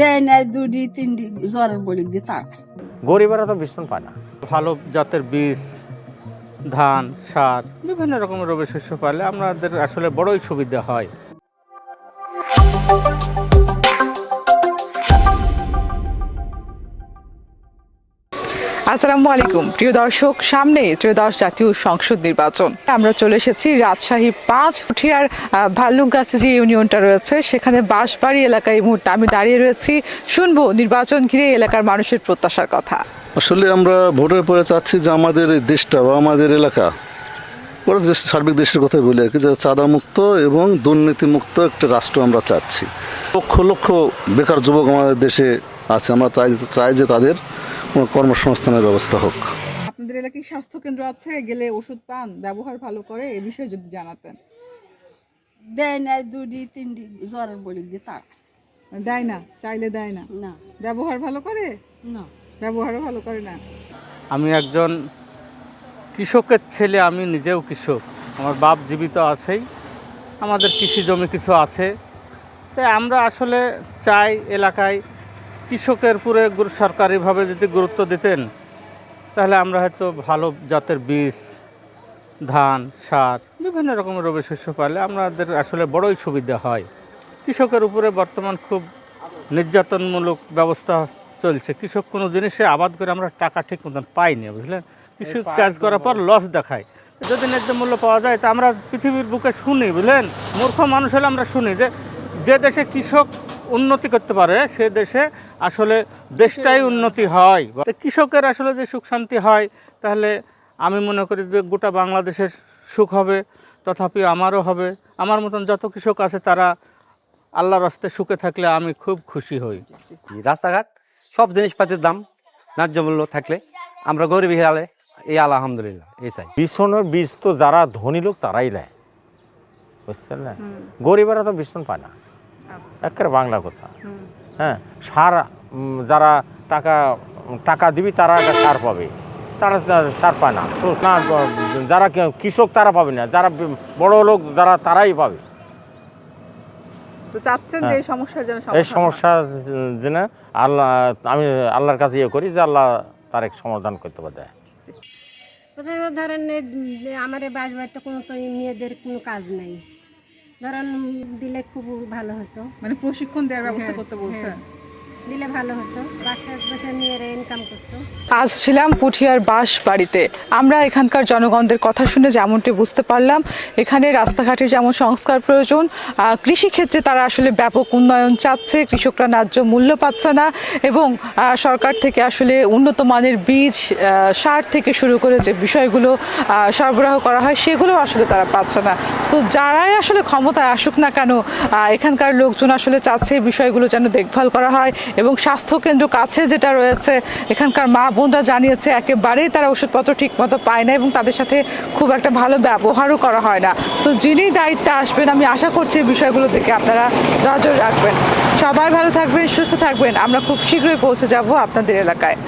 দেয় না দুটি তিনটি জ্বরের বলি দিয়ে তার গরিবেরা তো ভীষণ পায় না। ভালো জাতের বীজ ধান সার বিভিন্ন রকমের রবি শস্য পাইলে আমাদের আসলে বড়ই সুবিধা হয়। আসসালামু আলাইকুম। প্রিয় দর্শক, সামনে ত্রয়োদশ জাতীয় সংসদ নির্বাচন। আমরা চলে এসেছি রাজশাহী পাঁচ ফুটিয়ার ভাল্লুকগাছি যে ইউনিয়নটা রয়েছে। সেখানে বাঁশবাড়ি এলাকায় এই মুহূর্তে আমি দাঁড়িয়ে রয়েছি। শুনব নির্বাচন ঘিরে এলাকার মানুষের প্রত্যাশার কথা। আসলে আমরা ভোটের পরে চাচ্ছি যে আমাদের এই দেশটা বা আমাদের এলাকা, ওরা দেশ সার্বিক দেশের কথাই বলি আর কি, যে চাঁদামুক্ত এবং দুর্নীতিমুক্ত একটা রাষ্ট্র আমরা চাচ্ছি। লক্ষ লক্ষ বেকার যুবক আমাদের দেশে আছে। আমরা তাই চাই যে তাদের কোনো কর্মসংস্থানের ব্যবস্থা হোক। আপনাদের এলাকায় স্বাস্থ্য কেন্দ্র আছে? গেলে ওষুধ পান ব্যবহার ভালো করে এ বিষয়ে যদি জানাতেন। দেয় না দুটি তিনটি জ্বরের বলি দিয়ে তার দেয় না? চাইলে দেয় না? না। ব্যবহার ভালো করে? না। ব্যবহারও ভালো করে না? আমি একজন কৃষকের ছেলে আমি নিজেও কৃষক। আমার বাপ জীবিত আছেই। আমাদের কৃষি জমি কিছু আছে। তাই আমরা আসলে চাই এলাকায় কৃষকের পুরে সরকারিভাবে যদি গুরুত্ব দিতেন তাহলে আমরা হয়তো ভালো জাতের বীজ ধান সার বিভিন্ন রকমের রবি শস্য পাইলে আমাদের আসলে বড়ই সুবিধা হয়। কৃষকের উপরে বর্তমান খুব নির্যাতনমূলক ব্যবস্থা চলছে। কৃষক কোনো জিনিসে আবাদ করে আমরা টাকা ঠিক মতন পাইনি বুঝলেন? কৃষক কাজ করার পর লস দেখায়। যদি ন্যায্য মূল্য পাওয়া যায় তা আমরা পৃথিবীর বুকে শুনি বুঝলেন? মূর্খ মানুষ হলে আমরা শুনি যে যে দেশে কৃষক উন্নতি করতে পারে সে দেশে আসলে দেশটাই উন্নতি হয়। কৃষকের আসলে যে সুখ শান্তি হয় তাহলে আমি মনে করি যে গোটা বাংলাদেশের সুখ হবে তথাপি আমারও হবে। আমার মতন যত কৃষক আছে তারা আল্লাহর রাস্তে সুখে থাকলে আমি খুব খুশি হই। রাস্তাঘাট সব জিনিসপাতির দাম ন্যায্য মূল্য থাকলে আমরা গরিব হিরালে এই আলহামদুলিল্লাহ এই চাই। ভীষণের বীজ তো যারা ধনী লোক তারাই নেয়। বুঝতে পারলেন গরিবেরা তো ভীষণ পায় না। একেবারে বাংলা কথা। হ্যাঁ সার যারা টাকা টাকা দিবি তারা একটা সার পাবে তারা সার পায় না তো না যারা কৃষক তারা পাবে না যারা বড় লোক যারা তারাই পাবে চাচ্ছেন যে এই সমস্যার যেন এই সমস্যা যেন আল্লাহ আমি আল্লাহর কাছে ইয়ে করি যে আল্লাহ তার এক সমাধান করতে পারে ধরেন আমার বাস বাড়িতে কোনো তো মেয়েদের কোনো কাজ নাই ধরেন দিলে খুব ভালো হতো। মানে প্রশিক্ষণ দেওয়ার ব্যবস্থা হ্যাঁ, করতে বলছেন? আজ ছিলাম পুঠিয়ার বাস বাড়িতে। আমরা এখানকার জনগণদের কথা শুনে যেমনটি বুঝতে পারলাম, এখানে রাস্তাঘাটের যেমন সংস্কার প্রয়োজন কৃষিক্ষেত্রে তারা আসলে ব্যাপক উন্নয়ন চাচ্ছে, কৃষকরা ন্যায্য মূল্য পাচ্ছে না এবং সরকার থেকে আসলে উন্নত মানের বীজ সার থেকে শুরু করে যে বিষয়গুলো সরবরাহ করা হয় সেগুলো আসলে তারা পাচ্ছে না। সো যারাই আসলে ক্ষমতায় আসুক না কেন এখানকার লোকজন আসলে চাচ্ছে বিষয়গুলো যেন দেখভাল করা হয় এবং স্বাস্থ্যকেন্দ্র কাছে যেটা রয়েছে, এখানকার মা বোনরা জানিয়েছে একেবারেই তারা ওষুধপত্র ঠিকমতো পায় না এবং তাদের সাথে খুব একটা ভালো ব্যবহারও করা হয় না। সো যিনি দায়িত্বে আসবেন, আমি আশা করছি এই বিষয়গুলো থেকে আপনারা নজর রাখবেন। সবাই ভালো থাকবেন, সুস্থ থাকবেন। আমরা খুব শীঘ্রই পৌঁছে যাব আপনাদের এলাকায়।